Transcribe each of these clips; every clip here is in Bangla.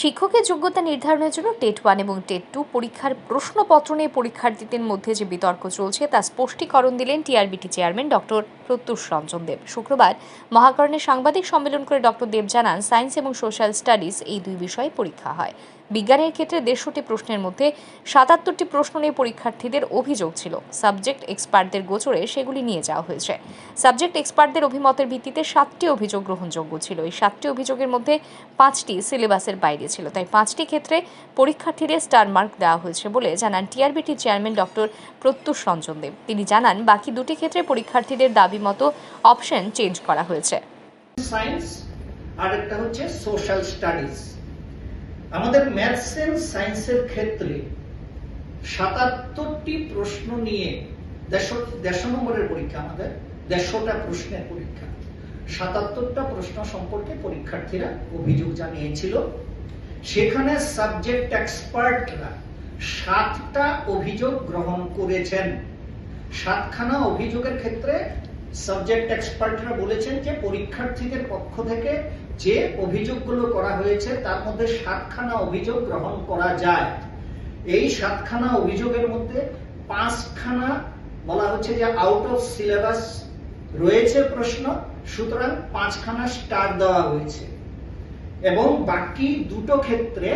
শিক্ষকের যোগ্যতা নির্ধারণের জন্য টেট ওয়ান এবং টেট টু পরীক্ষার প্রশ্নপত্র নিয়ে পরীক্ষার্থীদের মধ্যে যে বিতর্ক চলছে তা স্পষ্টীকরণ দিলেন TRBT chairman doctor Pratyush Ranjan Deb. শুক্রবার মহাকরণে সাংবাদিক সম্মেলন করে ডক্টর দেব জানান, সায়েন্স এবং সোশ্যাল স্টাডিজ এই দুই বিষয়ে পরীক্ষা হয়। বিজ্ঞানের ক্ষেত্রে দেড়শোটি প্রশ্নের মধ্যে সাতাত্তরটি প্রশ্ন নিয়ে পরীক্ষার্থীদের অভিযোগ ছিল। সাবজেক্ট এক্সপার্টদের গোচরে সেগুলি নিয়ে যাওয়া হয়েছে। সাবজেক্ট এক্সপার্টদের অভিমতের ভিত্তিতে সাতটি অভিযোগ গ্রহণযোগ্য ছিল। এই সাতটি অভিযোগের মধ্যে পাঁচটি সিলেবাসের বাইরে ছিল তাই পাঁচটি ক্ষেত্রে পরীক্ষার্থীদের স্টার মার্ক দেওয়া হয়েছে বলে জানান TRBT chairman doctor Pratyush Ranjan Deb. তিনি জানান, বাকি দুটি ক্ষেত্রে পরীক্ষার্থীদের দাবি মতো অপশন চেঞ্জ করা হয়েছে। সায়েন্স আর একটা হচ্ছে সোশ্যাল স্টাডিজ আমাদের ম্যাথস এন্ড সায়েন্সের ক্ষেত্রে সাতাত্তরটি প্রশ্ন নিয়ে দেড়শো দেড়শো নম্বরের পরীক্ষা আমাদের, দেড়শোটা প্রশ্নের পরীক্ষা। সাতাত্তরটা প্রশ্ন সম্পর্কে পরীক্ষার্থীরা অভিযোগ জানিয়েছিল। সেখানে সাবজেক্ট এক্সপার্টরা সাতটা অভিযোগ গ্রহণ করেছেন। সাতখানা অভিযোগের ক্ষেত্রে সাবজেক্ট এক্সপার্টরা বলেছেন যে, পরীক্ষার্থীদের পক্ষ থেকে যে অভিযোগগুলো করা হয়েছে, তার মধ্যে সাতখানা অভিযোগ গ্রহণ করা যায়। এই সাতখানা অভিযোগের মধ্যে পাঁচখানা বলা হচ্ছে যে আউট অফ সিলেবাস রয়েছে প্রশ্ন, সুতরাং পাঁচখানা স্টার দেওয়া হয়েছে। এবং বাকি দুটো ক্ষেত্রে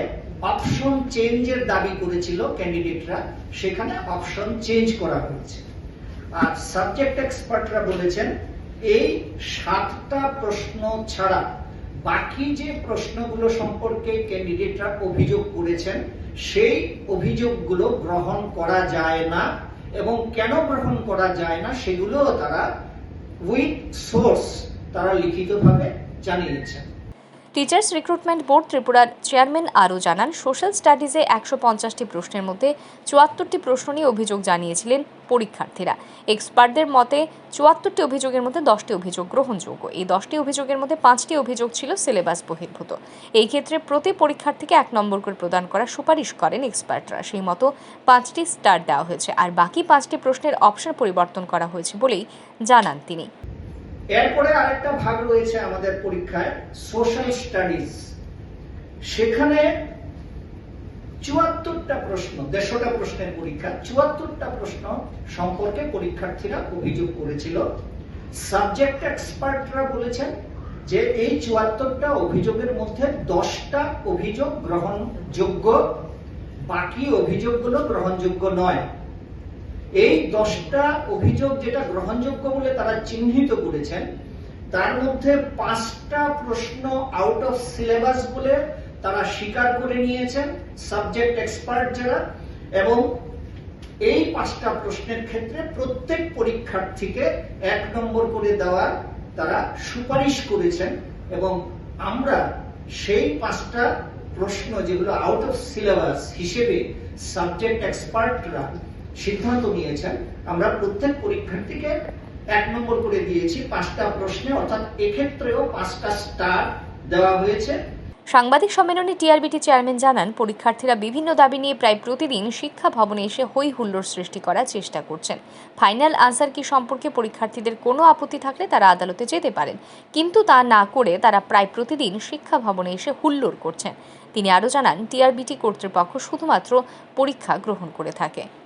অপশন চেঞ্জের দাবি করেছিল ক্যান্ডিডেটরা সেখানে অপশন চেঞ্জ করা হয়েছে। আর সাবজেক্ট এক্সপার্টরা বলেছেন, এই সাতটা প্রশ্ন ছাড়া বাকি যে প্রশ্নগুলো সম্পর্কে ক্যান্ডিডেটরা অভিযোগ করেছেন, সেই অভিযোগগুলো গ্রহণ করা যায় না এবং কেন গ্রহণ করা যায় না সেগুলোও তারা উইথ সোর্স তারা লিখিতভাবে জানিয়েছেন। টিচার্স রিক্রুটমেন্ট বোর্ড ত্রিপুরার চেয়ারম্যান আরও জানান সোশ্যাল স্টাডিজে একশো পঞ্চাশটি প্রশ্নের মধ্যে চুয়াত্তরটি প্রশ্ন নিয়ে অভিযোগ জানিয়েছিলেন পরীক্ষার্থীরা। এক্সপার্টদের মতে, চুয়াত্তরটি অভিযোগের মধ্যে দশটি অভিযোগ গ্রহণযোগ্য। এই দশটি অভিযোগের মধ্যে পাঁচটি অভিযোগ ছিল সিলেবাস বহির্ভূত। এই ক্ষেত্রে প্রতি পরীক্ষার্থীকে এক নম্বর করে প্রদান করার সুপারিশ করেন এক্সপার্টরা সেই মতো পাঁচটি স্টার দেওয়া হয়েছে, আর বাকি পাঁচটি প্রশ্নের অপশন পরিবর্তন করা হয়েছে বলেই জানান তিনি। এরপরে আরেকটা ভাগ রয়েছে আমাদের পরীক্ষায় সোশ্যাল স্টাডিজ সেখানে চুয়াত্তরটা প্রশ্ন, দেড়শোটা প্রশ্নের পরীক্ষা, চুয়াত্তরটা প্রশ্ন সম্পর্কে পরীক্ষার্থীরা অভিযোগ করেছিল। সাবজেক্ট এক্সপার্টরা বলেছেন যে এই চুয়াত্তরটা অভিযোগের মধ্যে দশটা অভিযোগ গ্রহণযোগ্য, বাকি অভিযোগগুলো গ্রহণযোগ্য নয়। এই দশটা অভিযোগ যেটা গ্রহণযোগ্য বলে তারা চিহ্নিত করেছেন, তার মধ্যে পাঁচটা প্রশ্ন আউট অফ সিলেবাস বলে তারা স্বীকার করে নিয়েছেন সাবজেক্ট এক্সপার্ট যারা, এবং এই পাঁচটা প্রশ্নের ক্ষেত্রে প্রত্যেক পরীক্ষার্থীকে এক নম্বর করে দেওয়ার তারা সুপারিশ করেছেন, এবং আমরা সেই পাঁচটা প্রশ্ন যেগুলো আউট অফ সিলেবাস হিসেবে সাবজেক্ট এক্সপার্টরা সিদ্ধান্ত নিয়েছেন। আমরা প্রত্যেক পরীক্ষার্থীকে এক নম্বর করে দিয়েছি পাঁচটা প্রশ্নে, অর্থাৎ এক্ষেত্রেও পাঁচটা স্টার দেওয়া হয়েছে। সাংবাদিক সম্মেলনে টিআরবিটি চেয়ারম্যান জানান, পরীক্ষার্থীরা বিভিন্ন দাবি নিয়ে প্রায় প্রতিদিন শিক্ষা ভবনে এসে হই হুল্লোড় সৃষ্টি করার চেষ্টা করছেন। ফাইনাল আনসার কি সম্পর্কে পরীক্ষার্থীদের কোনো আপত্তি থাকলে তারা আদালতে যেতে পারেন। কিন্তু তা না করে তারা প্রায় প্রতিদিন শিক্ষা ভবনে এসে হুল্লোড় করছেন। তিনি আরও জানান, টিআরবিটি কর্তৃপক্ষ শুধুমাত্র পরীক্ষা গ্রহণ করে থাকে।